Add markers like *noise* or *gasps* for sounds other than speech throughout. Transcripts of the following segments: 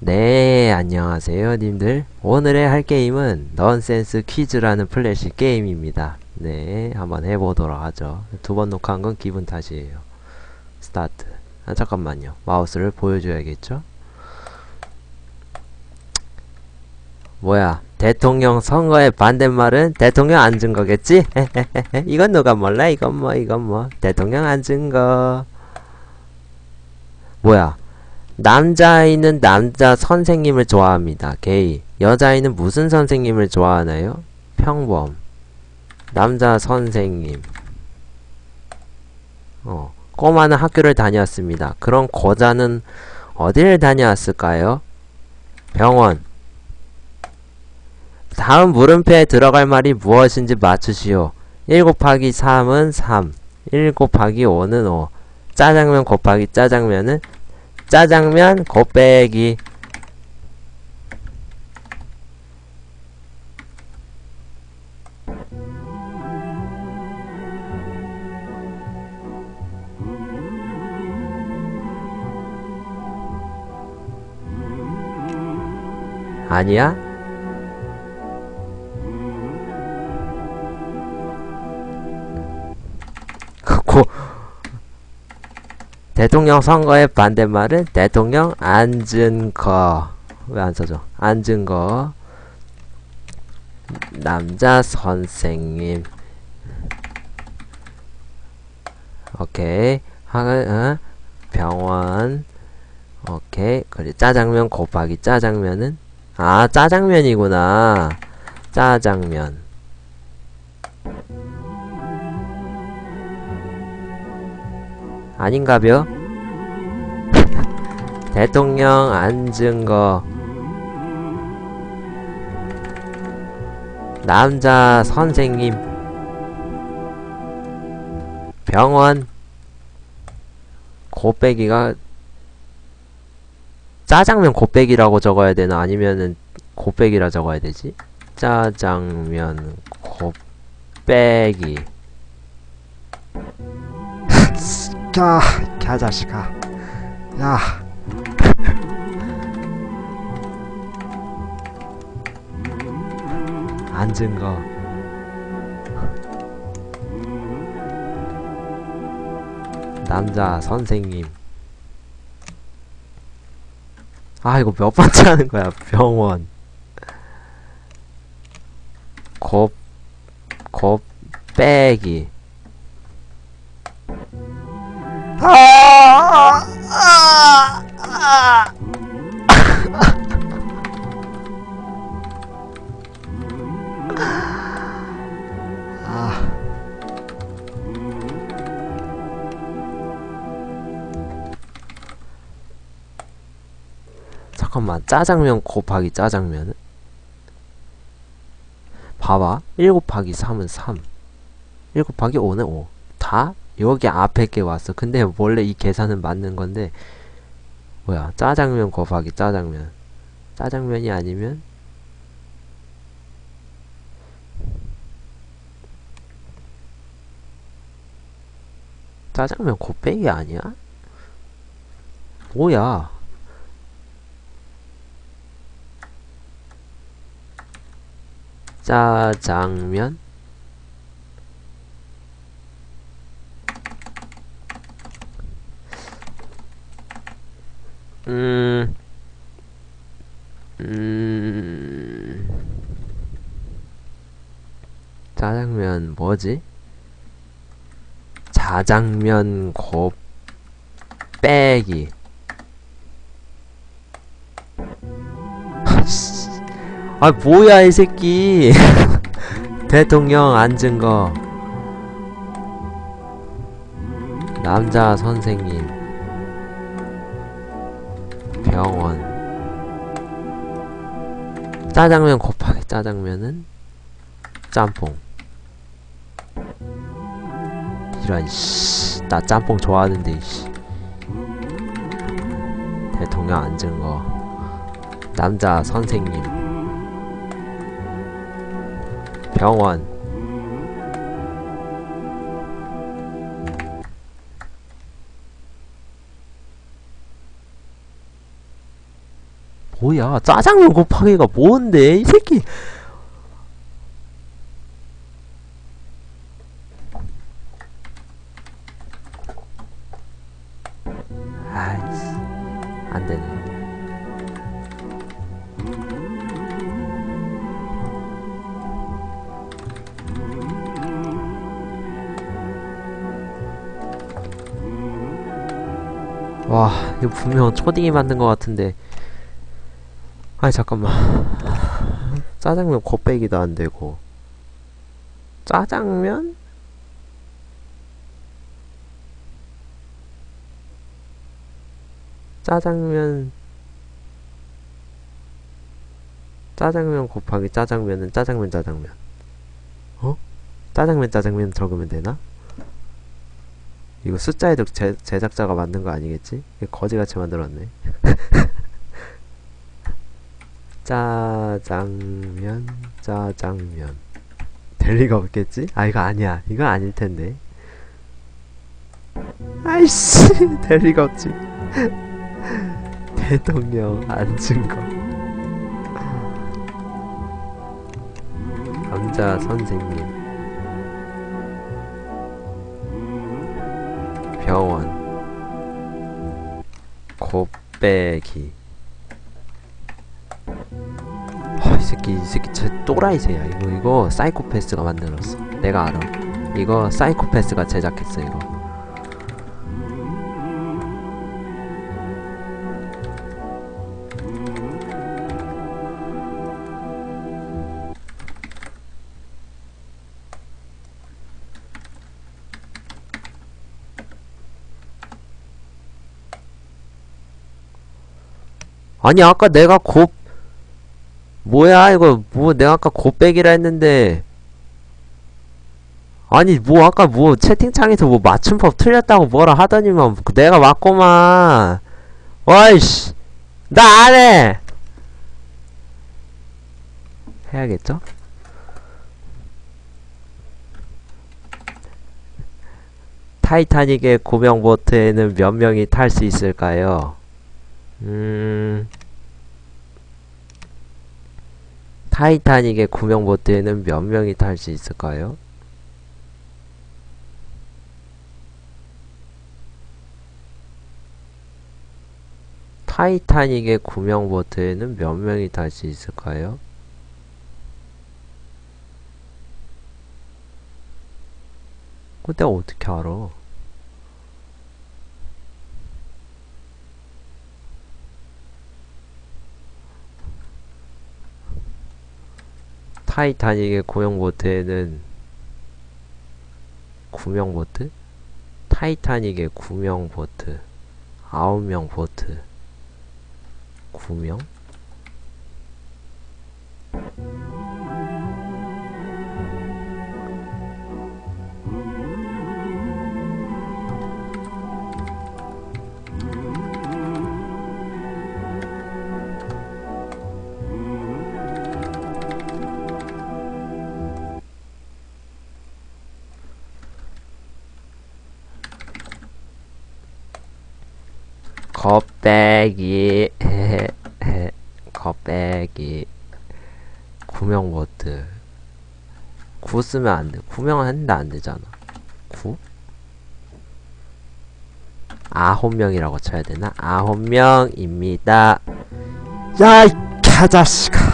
네, 안녕하세요, 님들. 오늘의 할 게임은 넌센스 퀴즈라는 플래시 게임입니다. 네, 한번 해보도록 하죠. 두 번 녹화한 건 기분 탓이에요. 스타트. 아, 잠깐만요. 마우스를 보여줘야겠죠? 뭐야, 대통령 선거의 반대말은 대통령 앉은 거겠지? *laughs* 이건 누가 몰라? 이건 뭐, 이건 뭐. 대통령 앉은 거. 뭐야. 남자아이는 남자 선생님을 좋아합니다. 게이. 여자아이는 무슨 선생님을 좋아하나요? 평범. 남자 선생님. 어. 꼬마는 학교를 다녔습니다. 그럼 고자는 어디를 다녀왔을까요? 병원. 다음 물음표에 들어갈 말이 무엇인지 맞추시오. 1 곱하기 3은 3. 1 곱하기 5는 5. 짜장면 곱하기 짜장면은 짜장면 곱빼기 아니야? *laughs* 고 대통령 선거의 반대말은 대통령 앉은 거. 왜 안 써져? 앉은 거. 남자 선생님. 오케이. 하, 어? 병원. 오케이. 그래. 짜장면 곱하기 짜장면은? 아, 짜장면이구나. 짜장면. 아닌가벼? *laughs* 대통령 앉은 거. 남자 선생님. 병원. 곱빼기가 짜장면 곱빼기라고 적어야 되나? 아니면은 곱빼기라 적어야 되지? 짜장면 곱빼기 야, 개자식아. *laughs* 야, 앉은 거. 남자 선생님. 아 이거 몇 번째 하는 거야 병원. 곱 곱 빼기 아, 아, 아. 아, 잠깐만 짜장면 곱하기 짜장면은 봐봐 1 곱하기 3은 3 1 곱하기 5는 5 다 여기 앞에 게 왔어. 근데 원래 이 계산은 맞는 건데 뭐야 짜장면 곱하기 짜장면. 짜장면이 아니면 짜장면 곱빼기 아니야? 뭐야? 짜장면 음, 음, 짜장면 뭐지? 자장면 곱빼기. *laughs* 아 뭐야 이 새끼. *laughs* 대통령 앉은 거. 남자 선생님 병원. 짜장면 곱하기 짜장면은 짬뽕. 이런 씨나 짬뽕 좋아하는데 씨. 대통령 앉은 거. 남자 선생님. 병원 뭐야? 짜장면 곱하기가 뭔데 이 새끼? 아이씨 안되네. 와 이거 분명 초딩이 만든 것 같은데 아니 잠깐만 짜장면 곱빼기도 안되고 짜장면? 짜장면 짜장면 곱하기 짜장면은 짜장면 짜장면 어? 짜장면 짜장면 적으면 되나? 이거 숫자에도 제, 제작자가 만든 거 아니겠지? 거지같이 만들었네 *laughs* 짜장면 짜장면. 될 리가 없겠지? 아 이거 아니야. 이거 아닐 텐데. 아이씨 *laughs* 될 리가 없지. *laughs* 대통령 앉은 거. 남자 선생님. 병원. 곱빼기 이 새끼 이 새끼 제 또라이새야. 이거 이거 사이코패스가 만들었어. 내가 알아. 이거 사이코패스가 제작했어 이거. 아니 아까 내가 곱 뭐야 이거 뭐 내가 아까 곱빼기라 했는데 아니 뭐 아까 뭐 채팅창에서 뭐 맞춤법 틀렸다고 뭐라 하더니만 그 내가 맞고만 와이씨 나 안해 해야겠죠? 타이타닉의 고명보트에는 몇 명이 탈 수 있을까요? 음... 타이타닉의 구명 보트에는 몇 명이 탈 수 있을까요? 타이타닉의 구명 보트에는 몇 명이 탈 수 있을까요? 내가 어떻게 알아? 타이타닉의 구명보트에는 구명 보트? 타이타닉의 구명 보트 아홉 명 보트 구명? 겉빼기 겉빼기 구명보트 구 쓰면 안돼 구명은 했는데 안되잖아 구? 아홉 명이라고 쳐야 되나? 아홉 명입니다 야, 이 개자식아.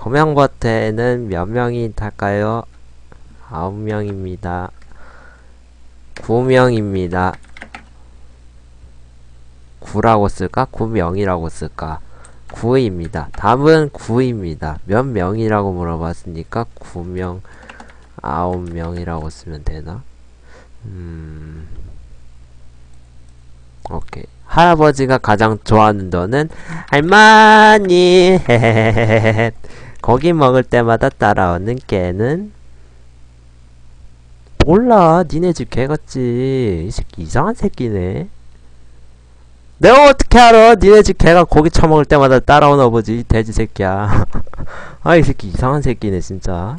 구명보트에는 몇 명이 탈까요? 아홉 명입니다. 구 명입니다. 구라고 쓸까? 구명이라고 쓸까? 구입니다. 답은 구입니다. 몇 명이라고 물어봤으니까 구명 아홉 명이라고 쓰면 되나? 음... 오케이. 할아버지가 가장 좋아하는 거는 할머니 고기 먹을 때마다 따라오는 개는 몰라. 니네 집 개 같지. 이 새끼 이상한 새끼네. 내가 어떻게 알아? 니네 집 개가 고기 처먹을 때마다 따라오나 보지. 이 돼지 새끼야. *laughs* 아, 이 새끼 이상한 새끼네, 진짜.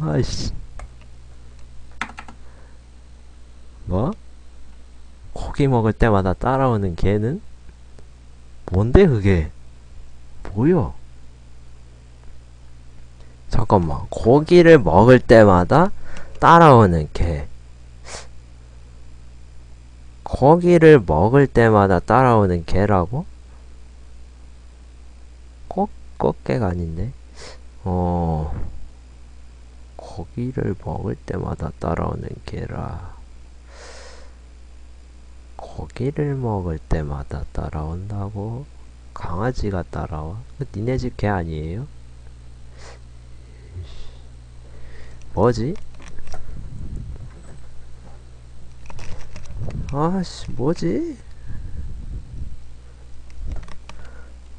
아이씨. 뭐? 고기 먹을 때마다 따라오는 개는? 뭔데, 그게? 뭐야? 잠깐만. 고기를 먹을 때마다 따라오는 개. 고기를 먹을 때마다 따라오는 개라고? 꼭, 꽃게가 아닌데? 어, 고기를 먹을 때마다 따라오는 개라. 고기를 먹을 때마다 따라온다고? 강아지가 따라와? 그 니네 집 개 아니에요? 뭐지? 아씨, 뭐지?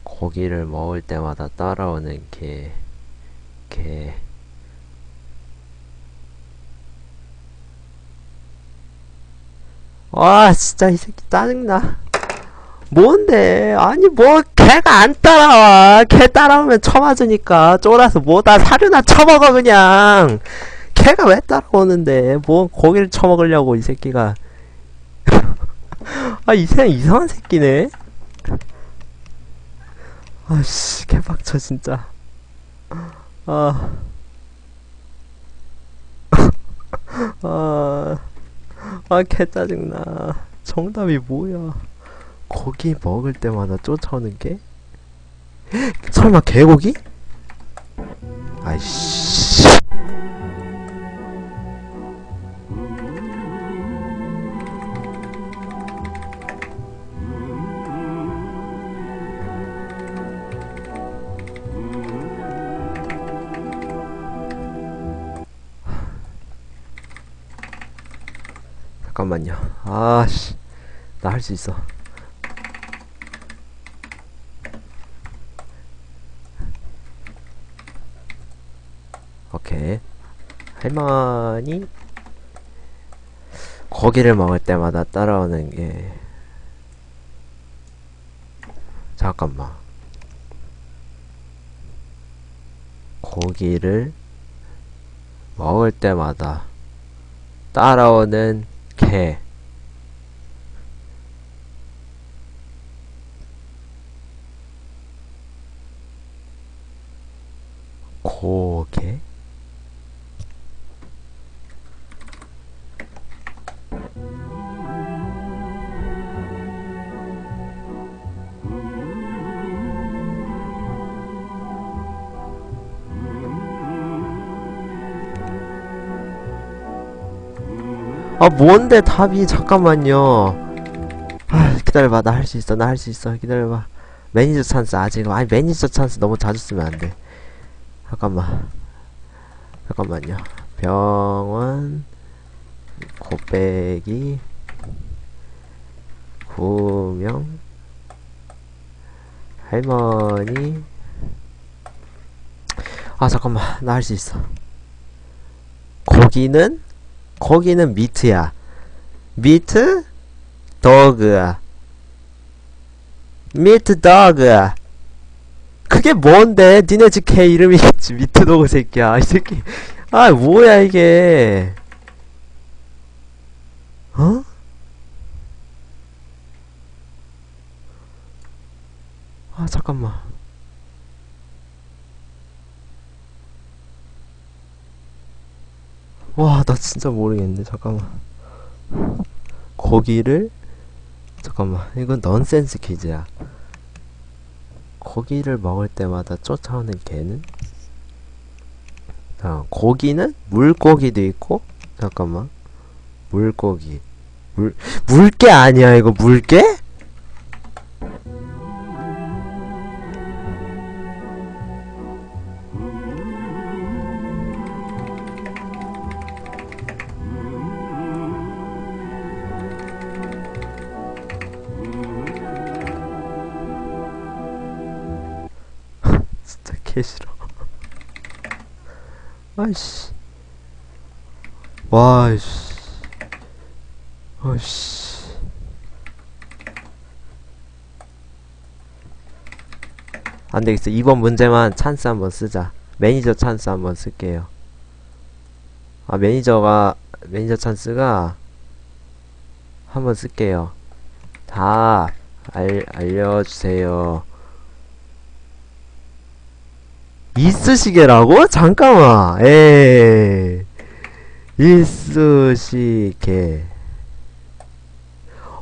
고기를 먹을 때마다 따라오는 개, 개. 와, 진짜 이 새끼 짜증나. 뭔데? 아니, 뭐, 개가 안 따라와. 개 따라오면 쳐맞으니까. 쫄아서 뭐다 사료나 쳐먹어, 그냥. 개가 왜 따라오는데? 뭐, 고기를 쳐먹으려고, 이 새끼가. *laughs* 아, 이 새끼 이상한 새끼네. 아씨, 개빡쳐, 진짜. 아. *laughs* 아. 아, 개 짜증나. 정답이 뭐야? 고기 먹을 때마다 쫓아오는 게? 설마 개고기? 아이씨. 잠깐만요. 아씨. 나 할 수 있어. 오케이. 할머니 고기를 먹을 때마다 따라오는 게 잠깐만. 고기를 먹을 때마다 따라오는 개 아 뭔데 답이? 잠깐만요. 아 기다려봐. 나 할 수 있어. 나 할 수 있어. 기다려봐. 매니저 찬스 아직. 아니 매니저 찬스 너무 자주 쓰면 안돼. 잠깐만. 잠깐만요. 병원 곱빼기 구명 할머니. 아 잠깐만. 나 할 수 있어. 고기는 거기는 미트야. 미트 더그야. 미트 더그야. 그게 뭔데? 니네 집 개 이름이겠지. 미트 더그 새끼야. 이 새끼. 아, 뭐야, 이게. 어? 아, 잠깐만. 와, 나 진짜 모르겠네. 잠깐만. 고기를 잠깐만. 이건 넌센스 퀴즈야. 고기를 먹을 때마다 쫓아오는 개는? 자, 고기는 물고기도 있고 잠깐만. 물고기. 물 물개 아니야, 이거 물개? 아이씨. 와, 씨. 어씨. 안 되겠어. 이번 문제만 찬스 한번 쓰자. 매니저 찬스 한번 쓸게요. 아, 매니저가, 매니저 찬스가 한번 쓸게요. 다 알, 알려주세요. 이쑤시개라고? 잠깐만. 에이. 이쑤시개.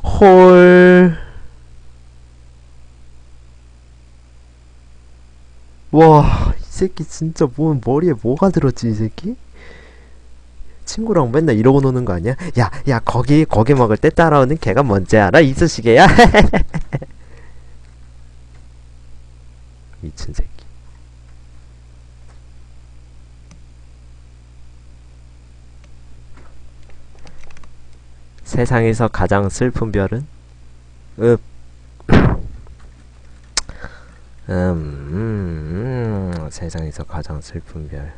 홀. 와, 이 새끼 진짜 뭐 머리에 뭐가 들었지, 이 새끼? 친구랑 맨날 이러고 노는 거 아니야? 야, 야, 거기, 거기 먹을 때 따라오는 걔가 뭔지 알아? 이쑤시개야? *laughs* 미친 새끼. 세상에서 가장 슬픈 별은? 읍. 음, 음, 음, 세상에서 가장 슬픈 별.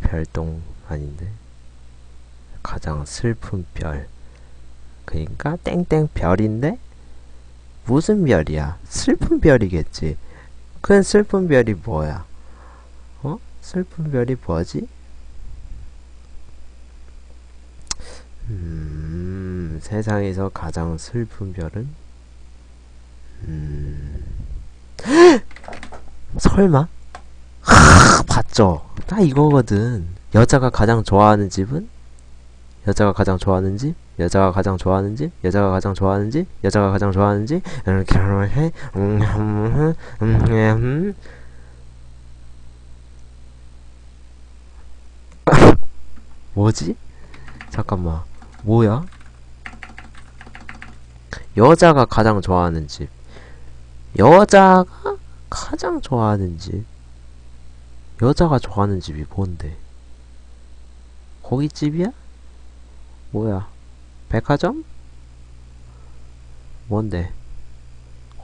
별똥 아닌데? 가장 슬픈 별. 그니까 땡땡 별인데? 무슨 별이야? 슬픈 별이겠지. 그 슬픈 별이 뭐야? 어? 슬픈 별이 뭐지? 음, 세상에서 가장 슬픈 별은? 음, *gasps* 설마? 하, 봤죠? 나 이거거든. 여자가 가장 좋아하는 집은? 여자가 가장 좋아하는 집? 여자가 가장 좋아하는 집? 여자가 가장 좋아하는 집? 여자가 가장 좋아하는 집? 이렇게 해? 음, 음, 음, 음. *laughs* 뭐지? 잠깐만. 뭐야? 여자가 가장 좋아하는 집. 여자가 가장 좋아하는 집. 여자가 좋아하는 집이 뭔데? 고깃집이야? 뭐야? 백화점? 뭔데?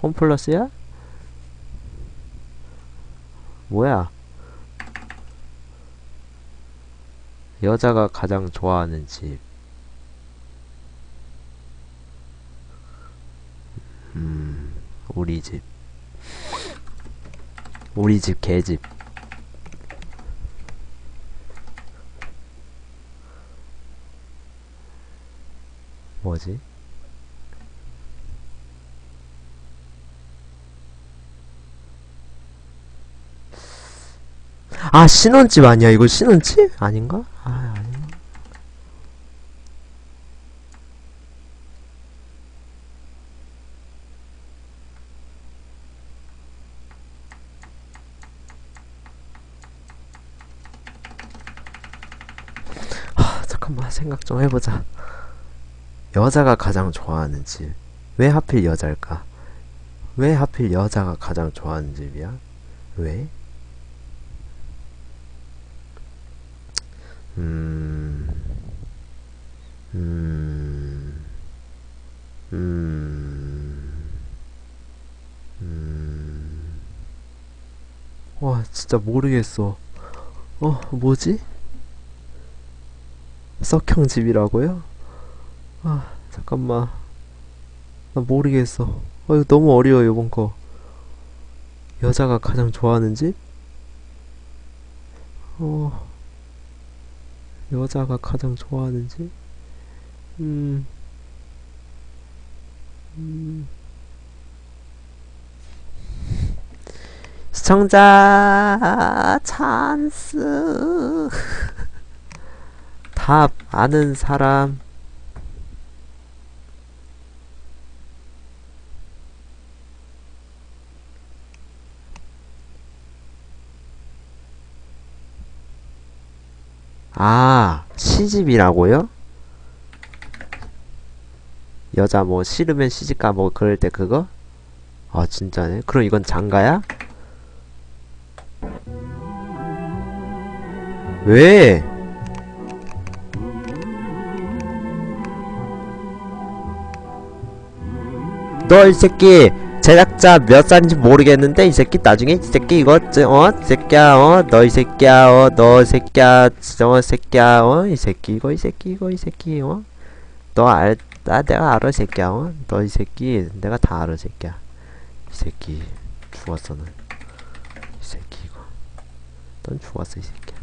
홈플러스야? 뭐야? 여자가 가장 좋아하는 집. 음, 우리 집. 우리 집 개집. 뭐지? 아, 신혼집 아니야? 이거 신혼집? 아닌가? 하, 잠깐만, 생각 좀 해보자. 여자가 가장 좋아하는 집. 왜 하필 여자일까? 왜 하필 여자가 가장 좋아하는 집이야? 왜? 음, 음, 음, 음. 와, 진짜 모르겠어. 어, 뭐지? 썩형 집이라고요? 아, 잠깐만. 나 모르겠어. 어, 이거 너무 어려워, 이번 거. 여자가 가장 좋아하는 집? 어, 여자가 가장 좋아하는 집? 음, 음. 시청자 찬스 답 아는 사람 아, 시집이라고요? 여자 뭐 싫으면 시집가 뭐 그럴 때 그거? 아, 진짜네. 그럼 이건 장가야? 왜? 너 이 새끼 제작자 몇 살인지 모르겠는데 이 새끼 나중에 이 새끼 이거 저, 어? 이 새끼야 어? 너 이 새끼야 어? 너 새끼야 저 새끼야 어? 이 새끼 이거 이 새끼 이거 이 새끼 어? 너 알, 나 내가 알아 이 새끼야 어? 너 이 새끼 내가 다 알아 이 새끼야 이 새끼 죽었어 넌. 이 새끼 이거 넌 죽었어 이 새끼야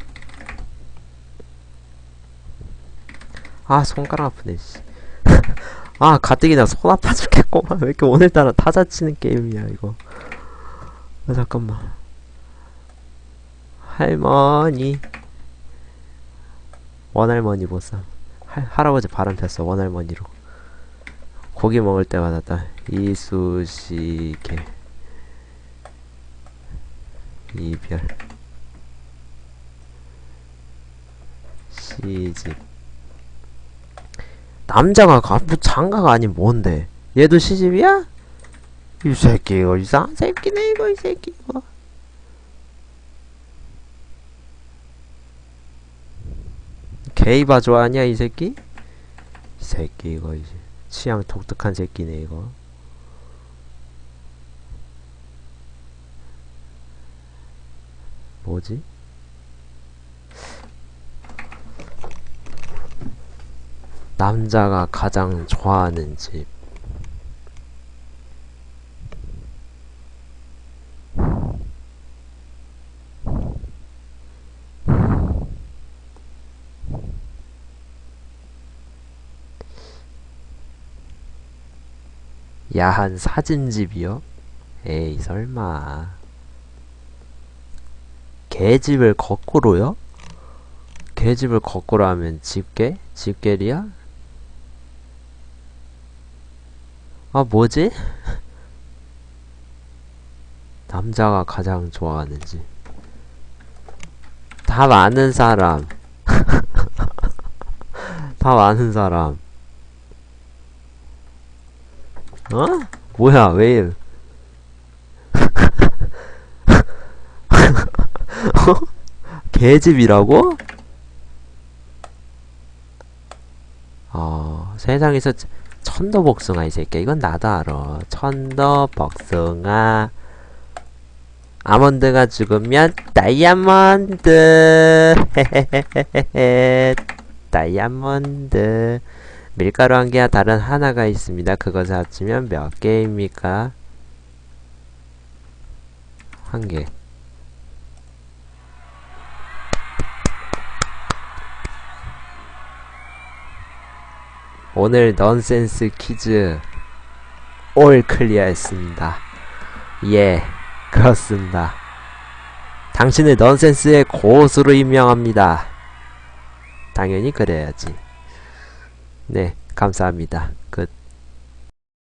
아 손가락 아프네 씨. 아 가뜩이 나 손 아파 죽겠구만. 왜 이렇게 오늘따라 타자 치는 게임이야 이거. 아 잠깐만. 할머니. 원할머니 보쌈. 할, 할아버지 바람 폈어 원할머니로. 고기 먹을 때마다. 딱 이쑤시개. 이별. 시집 남자가 가, 뭐 장가가 아닌 뭔데 얘도 시집이야? 이 새끼 이거 이상한 새끼네 이거 이 새끼 이거 게이바 좋아하냐 이 새끼? 이 새끼 이거 이제 취향 독특한 새끼네 이거 뭐지? 남자가 가장 좋아하는 집 야한 사진집이요? 에이 설마 개집을 거꾸로요? 개집을 거꾸로 하면 집게? 집게리야? 아 뭐지? 남자가 가장 좋아하는 집답 아는 사람 *laughs* 답 아는 사람 어? 뭐야 왜 이래 어? *laughs* 개집이라고? 어, 세상에서 천- 천도복숭아 이 새끼야. 이건 나도 알아. 천도복숭아. 아몬드가 죽으면 다이아몬드. 다이아몬드. 밀가루 한 개와 다른 하나가 있습니다. 그것을 합치면 몇 개입니까? 한개 오늘 넌센스 퀴즈 올 클리어 했습니다. 예, 그렇습니다. 당신을 넌센스의 고수로 임명합니다. 당연히 그래야지. 네, 감사합니다.